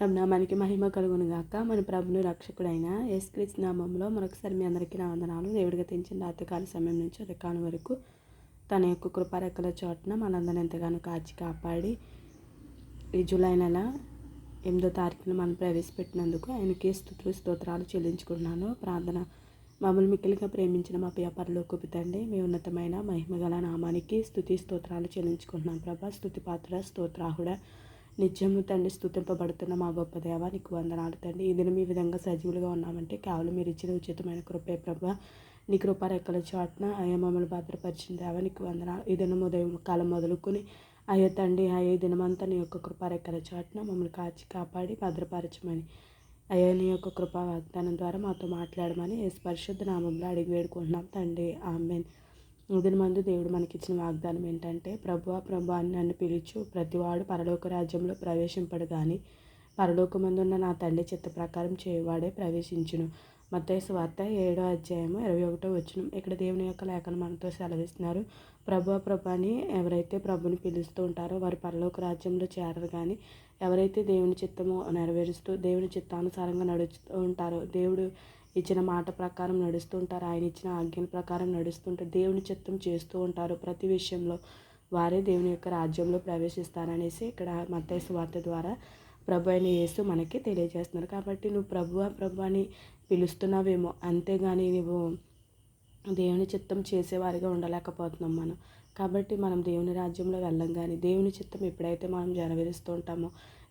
ప్రభునామానికి మహిమ కలుగును గాక. మన ప్రభుని రక్షకుడైన యేసుక్రీస్తు నామంలో మరొకసారి మీ అందరికీ నా వందనాలు. దేవుడిగా తెంచిన రాత్రికాల సమయం నుంచి ఉదయకాలం వరకు తన యొక్క కృపారెక్కల చోటున మనందరిని ఎంతగానో కాచి కాపాడి ఈ జూలై నెల ఎనిమిదో తారీఖున మనం ప్రవేశపెట్టినందుకు ఆయనకి స్థుతులు స్తోత్రాలు చెల్లించుకుంటున్నాను. ప్రార్థన మమ్మల్ని మిక్కిలిగా ప్రేమించిన మా వ్యాపారలోకి తండ్రి మీ ఉన్నతమైన మహిమగల నామానికి స్థుతి స్తోత్రాలు చెల్లించుకుంటున్నాం. ప్రభా స్థుతి పాత్ర స్తోత్రాహుడ నిత్యము తండ్రి స్థుతింపబడుతున్న మా గొప్ప దేవ నీకు వందనాలు తండ్రి. ఈ దినం ఈ విధంగా సజీవులుగా ఉన్నామంటే కేవలం మీరు ఇచ్చిన ఉచితమైన కృపే ప్రభ. నీ కృప రెక్కల చాటున అయ్యా మమ్మల్ని భద్రపరిచిన దేవ నీకు వందనాలు. ఈ దినం ఉదయం కాలం మొదలుకొని అయ్యో తండ్రి అయ్యే దినమంతా నీ యొక్క కృప రెక్కల చాటున మమ్మల్ని కాచి కాపాడి భద్రపరచమని అయ్యా నీ యొక్క కృపా వాగ్దానం ద్వారా మాతో మాట్లాడమని పరిశుద్ధ నామంలో అడిగి వేడుకుంటున్నాం తండ్రి. ఆమెన్. ఉదయం మందు దేవుడు మనకిచ్చిన వాగ్దానం ఏంటంటే ప్రభు ప్రభు అని నన్ను పిలుచు ప్రతివాడు పరలోక రాజ్యంలో ప్రవేశింపడు కానీ పరలోకమందున్న నా తండ్రి చిత్త ప్రకారం చేయవాడే ప్రవేశించును. మత్తైసు వార్త ఏడో అధ్యాయము ఇరవై ఒకటో వచ్చిన ఇక్కడ దేవుని యొక్క లేఖను మనతో సెలవిస్తున్నారు. ప్రభు ప్రభాని ఎవరైతే ప్రభుని పిలుస్తూ ఉంటారో వారు పరలోక రాజ్యంలో చేరరు కానీ ఎవరైతే దేవుని చిత్తము నెరవేరుస్తూ దేవుని చిత్తానుసారంగా నడుస్తూ ఉంటారో దేవుడు ఇచ్చిన మాట ప్రకారం నడుస్తుంటారు. ఆయన ఇచ్చిన ఆజ్ఞల ప్రకారం నడుస్తుంటారు దేవుని చిత్తం చేస్తూ ఉంటారు. ప్రతి విషయంలో వారే దేవుని యొక్క రాజ్యంలో ప్రవేశిస్తారనేసి ఇక్కడ మత్తైసు వార్త ద్వారా ప్రభు అయిన యేసు మనకి తెలియజేస్తున్నారు. కాబట్టి నువ్వు ప్రభువా ప్రభు అని పిలుస్తున్నావేమో అంతేగాని నువ్వు దేవుని చిత్తం చేసేవారిగా ఉండలేకపోతున్నాం మనం. కాబట్టి మనం దేవుని రాజ్యంలో వెళ్ళం కానీ దేవుని చిత్తం ఎప్పుడైతే మనం జనవరిస్తూ ఉంటామో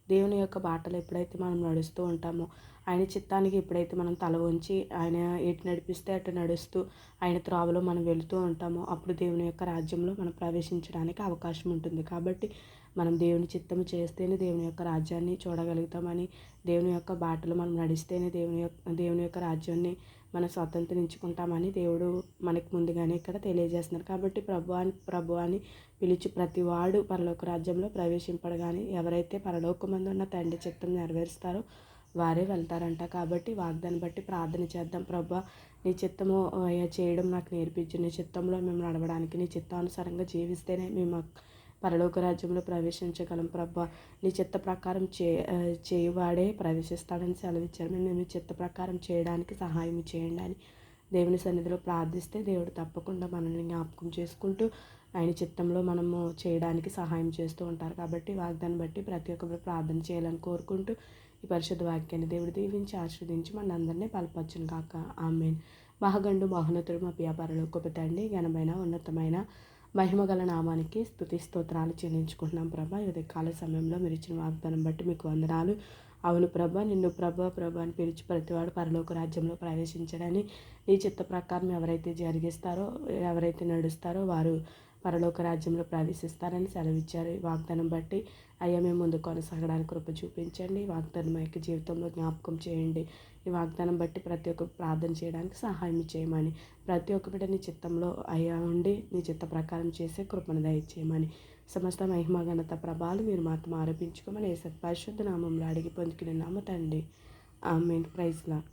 దేవుని యొక్క బాటలు ఎప్పుడైతే మనం నడుస్తూ ఉంటామో ఆయన చిత్తానికి ఎప్పుడైతే మనం తల వంచి ఆయన ఎటు నడిపిస్తే అటు నడుస్తూ ఆయన త్రోవలో మనం వెళుతూ ఉంటామో అప్పుడు దేవుని యొక్క రాజ్యంలో మనం ప్రవేశించడానికి అవకాశం ఉంటుంది. కాబట్టి మనం దేవుని చిత్తము చేస్తేనే దేవుని యొక్క రాజ్యాన్ని చూడగలుగుతామని దేవుని యొక్క బాటలు మనం నడిస్తేనే దేవుని యొక్క దేవుని యొక్క రాజ్యాన్ని మనం స్వతంత్రించుకుంటామని దేవుడు మనకు ముందుగానే ఇక్కడ తెలియజేస్తున్నారు. కాబట్టి ప్రభు అని ప్రభు అని పిలిచి ప్రతివాడు పరలోక రాజ్యంలో ప్రవేశింపడగాని ఎవరైతే పరలోకమందు ఉన్న తండ్రి చిత్తం నెరవేరుస్తారో వారే వెళ్తారంట. కాబట్టి వాగ్దాన్ని బట్టి ప్రార్థన చేద్దాం. ప్రభా నీ చిత్తము చేయడం నాకు నేర్పించు. నీ చిత్తంలో మేము నడవడానికి నీ చిత్తానుసారంగా జీవిస్తేనే మేము పరలోక రాజ్యంలో ప్రవేశించగలం. ప్రభా నీ చిత్త ప్రకారం చే చేయవాడే ప్రవేశిస్తాడని సెలవిచ్చారు. మేము నీ చిత్త ప్రకారం చేయడానికి సహాయం చేయండి అని దేవుని సన్నిధిలో ప్రార్థిస్తే దేవుడు తప్పకుండా మనల్ని జ్ఞాపకం చేసుకుంటూ ఆయన చిత్తంలో మనము చేయడానికి సహాయం చేస్తూ ఉంటారు. కాబట్టి వాగ్దాన్ని బట్టి ప్రతి ఒక్కరు ప్రార్థన చేయాలని కోరుకుంటూ ఈ పరిశుద్ధ వాక్యాన్ని దేవుడు దీవించి ఆశీర్వదించి మన అందరినీ బలపరచును కాక ఆమెన్. మహగండు మహోన్నతుడు మా వ్యాపారంలో గొప్పతండి ఘనమైన ఉన్నతమైన మహిమగల నామానికి స్థుతి స్తోత్రాలు చెల్లించుకుంటున్నాం ప్రభా. ఇది కాల సమయంలో మీరు ఇచ్చిన వాగ్దానం బట్టి మీకు వందనాలు. అవును ప్రభ నిన్ను ప్రభ ప్రభ అని పిలిచి ప్రతివాడు పరలోక రాజ్యంలో ప్రవేశించడని నీ చిత్త ప్రకారం ఎవరైతే జరిగిస్తారో ఎవరైతే నడుస్తారో వారు పరలోక రాజ్యంలో ప్రవేశిస్తారని సెలవిచ్చారు. ఈ వాగ్దానం బట్టి అయ్యా మేము ముందు కొనసాగడానికి కృప చూపించండి. వాగ్దానం యొక్క జీవితంలో జ్ఞాపకం చేయండి. ఈ వాగ్దానం బట్టి ప్రతి ఒక్క ప్రార్థన చేయడానికి సహాయం చేయమని ప్రతి ఒక్క బిడ్డ నీ చిత్తంలో అయ్యా ఉండి నీ చిత్త ప్రకారం చేసే కృపను దయచేయమని సమస్త మహిమ ప్రభాలు మీరు మాత్రం ఆరోపించుకోమని ఏ పరిశుద్ధ నామంలో అడిగి పొందుకునే నామ తండ్రి. ఆమె ప్రైజ్లా